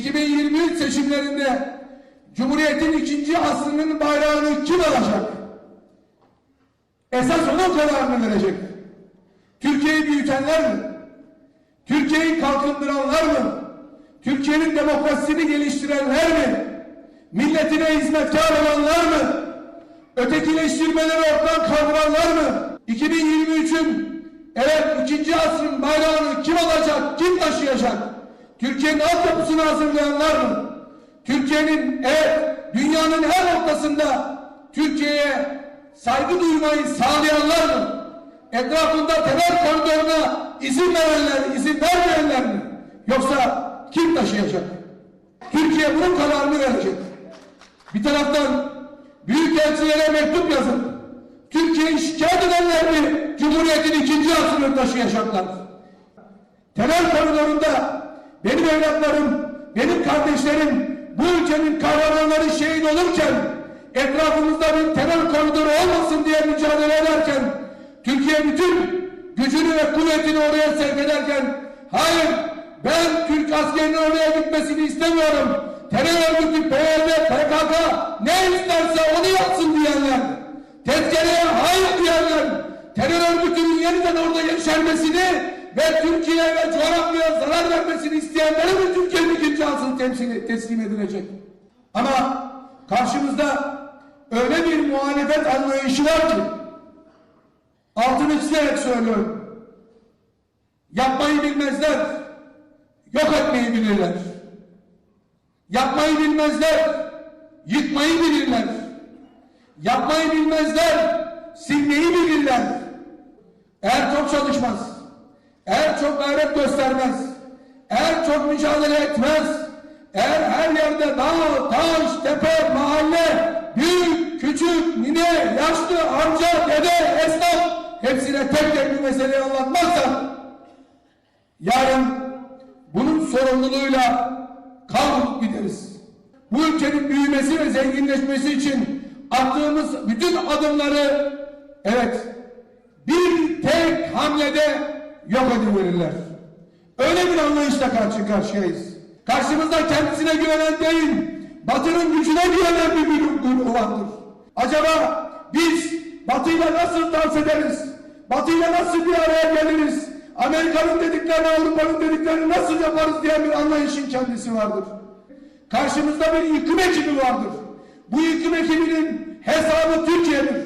2023 seçimlerinde Cumhuriyet'in ikinci asrının bayrağını kim alacak? Esas onun kararını verecek. Türkiye'yi büyütenler mi? Türkiye'yi kalkındıranlar mı? Türkiye'nin demokrasisini geliştirenler mi? Milletine hizmetkar olanlar mı? Ötekileştirmeleri ortadan kaldıranlar mı? 2023'ün evet ikinci asrın bayrağını kim alacak, kim taşıyacak? Türkiye'nin altyapısını hazırlayanlar mı? Türkiye'nin evet dünyanın her noktasında Türkiye'ye saygı duymayı sağlayanlar mı? Etrafında temel koridoruna izin verenler, izin vermeyenler mi? Yoksa kim taşıyacak? Türkiye bunun kararını verecek. Bir taraftan büyükelçilere mektup yazıp Türkiye'yi şikayet edenler mi Cumhuriyet'in ikinci asrını taşıyacaklar? Temel koridorunda evlatlarım, benim kardeşlerim bu ülkenin kahramanları şehit olurken etrafımızda bir temel koridoru olmasın diye mücadele ederken Türkiye bütün gücünü ve kuvvetini oraya sevk ederken hayır ben Türk askerinin oraya gitmesini istemiyorum. Terör örgütü PYD, PKK ne isterse onu yapsın diyenler. Tezkereye hayır diyenler. Terör örgütünün yeniden orada yeşermesini ve Türkiye ve coğrafyaya zarar vermesini isteyenlere mi Türkiye'nin ikinci asıl temsil, teslim edilecek? Ama karşımızda öyle bir muhalefet anlayışı var ki altını çizerek söylüyorum. Yapmayı bilmezler, yok etmeyi bilirler. Yapmayı bilmezler, yıkmayı bilirler. Yapmayı bilmezler, silmeyi bilirler. Eğer çok çalışmaz, eğer çok gayret göstermez, eğer çok mücadele etmez, eğer her yerde dağ, taş, tepe, mahalle, büyük, küçük, nine, yaşlı, amca, dede, esnaf hepsine tek tek bir meseleyi anlatmazsa yarın bunun sorumluluğuyla kavrulup gideriz. Bu ülkenin büyümesi ve zenginleşmesi için attığımız bütün adımları evet bir tek hamlede yok ediverirler. Öyle bir anlayışla karşı karşıyayız. Karşımızda kendisine güvenen değil, Batı'nın gücüne güvenen bir grup vardır. Acaba biz Batı'yla nasıl dans ederiz? Batı'yla nasıl bir araya geliriz? Amerika'nın dediklerini, Avrupa'nın dediklerini nasıl yaparız diye bir anlayışın kendisi vardır. Karşımızda bir yıkım ekibi vardır. Bu yıkım ekibinin hesabı Türkiye'dir.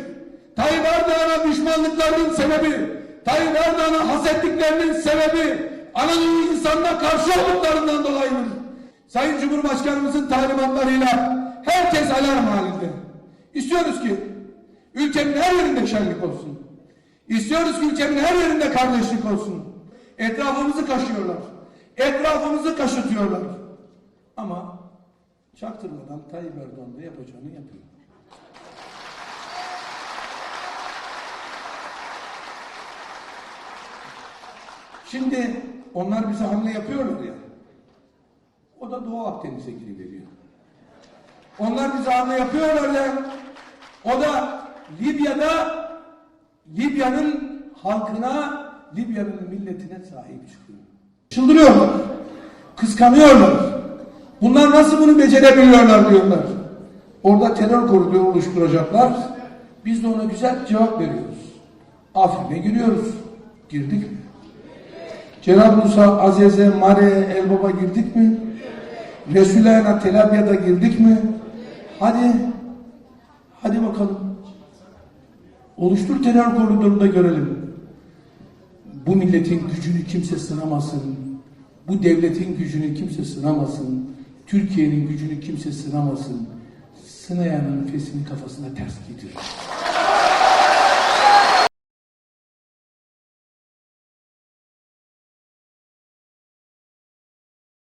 Tayyip Erdoğan'a düşmanlıklarının sebebi, Tayyip Erdoğan'a hasetliklerinin sebebi Anadolu insanına karşı olduklarından dolayıdır. Sayın Cumhurbaşkanımızın talimatlarıyla herkes alarm halinde. İstiyoruz ki ülkenin her yerinde şenlik olsun. İstiyoruz ki ülkenin her yerinde kardeşlik olsun. Etrafımızı kaşıyorlar. Etrafımızı kaşıtıyorlar. Ama çaktırmadan Tayyip Erdoğan da yapacağını yapıyor. Şimdi onlar bize hamle yapıyorlar ya. O da Doğu Akdeniz'e giriveriyor. Onlar bize hamle yapıyorlar ya. O da Libya'da Libya'nın halkına, Libya'nın milletine sahip çıkıyor. Çıldırıyorlar. Kıskanıyorlar. Bunlar nasıl bunu becerebiliyorlar diyorlar. Orada terör koridoru oluşturacaklar. Biz de ona güzel cevap veriyoruz. Afrin'e giriyoruz. Girdik mi? Cerablus'a, Azeze, Mare, Elbaba girdik mi? Resulayna, Tel Abyad'a girdik mi? Hadi. Hadi bakalım. Oluştur terör koridorunu da görelim. Bu milletin gücünü kimse sınamasın. Bu devletin gücünü kimse sınamasın. Türkiye'nin gücünü kimse sınamasın. Sınayanın fesini kafasına ters giydirir.